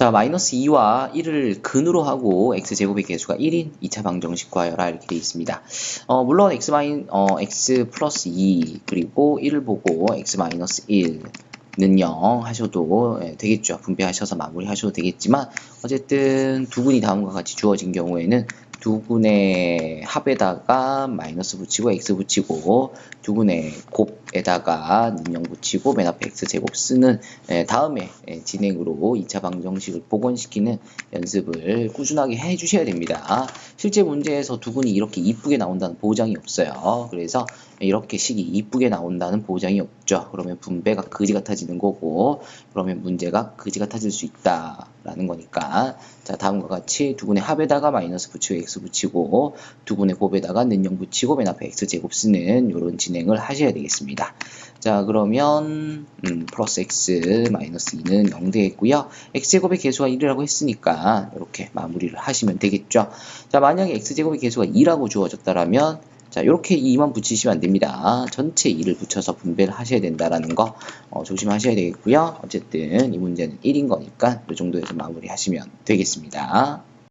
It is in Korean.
자, 마이너스 2와 1을 근으로 하고 x제곱의 개수가 1인 2차 방정식과열라 이렇게 되어 있습니다. 어, 물론 x 마인, 어, x 플러스 2 그리고 1을 보고 x 마이너스 1 는요 하셔도 예, 되겠죠 분배하셔서 마무리하셔도 되겠지만 어쨌든 두 군이 다음과 같이 주어진 경우에는 두 군의 합에다가 마이너스 붙이고 x 붙이고 두 군의 곱 에다가 능령 붙이고 맨 앞에 x 제곱 쓰는 예, 다음에 예, 진행으로 2차 방정식을 복원시키는 연습을 꾸준하게 해 주셔야 됩니다. 실제 문제에서 두 군이 이렇게 이쁘게 나온다는 보장이 없어요. 그래서 이렇게 식이 이쁘게 나온다는 보장이 없죠. 그러면 분배가 그지 같아지는 거고 그러면 문제가 그지 같아질 수 있다라는 거니까 자 다음과 같이 두 군의 합에다가 마이너스 붙이고 x 붙이고 두 군의 곱에다가 는영 붙이고 맨 앞에 x 제곱 쓰는 이런 진행을 하셔야 되겠습 니다. 자 그러면 음, 플러스 x 마이너스 2는 0 되겠고요. x제곱의 개수가 1이라고 했으니까 이렇게 마무리를 하시면 되겠죠. 자 만약에 x제곱의 개수가 2라고 주어졌다라면 자, 이렇게 2만 붙이시면 안 됩니다. 전체 2를 붙여서 분배를 하셔야 된다라는 거 어, 조심하셔야 되겠고요. 어쨌든 이 문제는 1인 거니까 이 정도에서 마무리하시면 되겠습니다.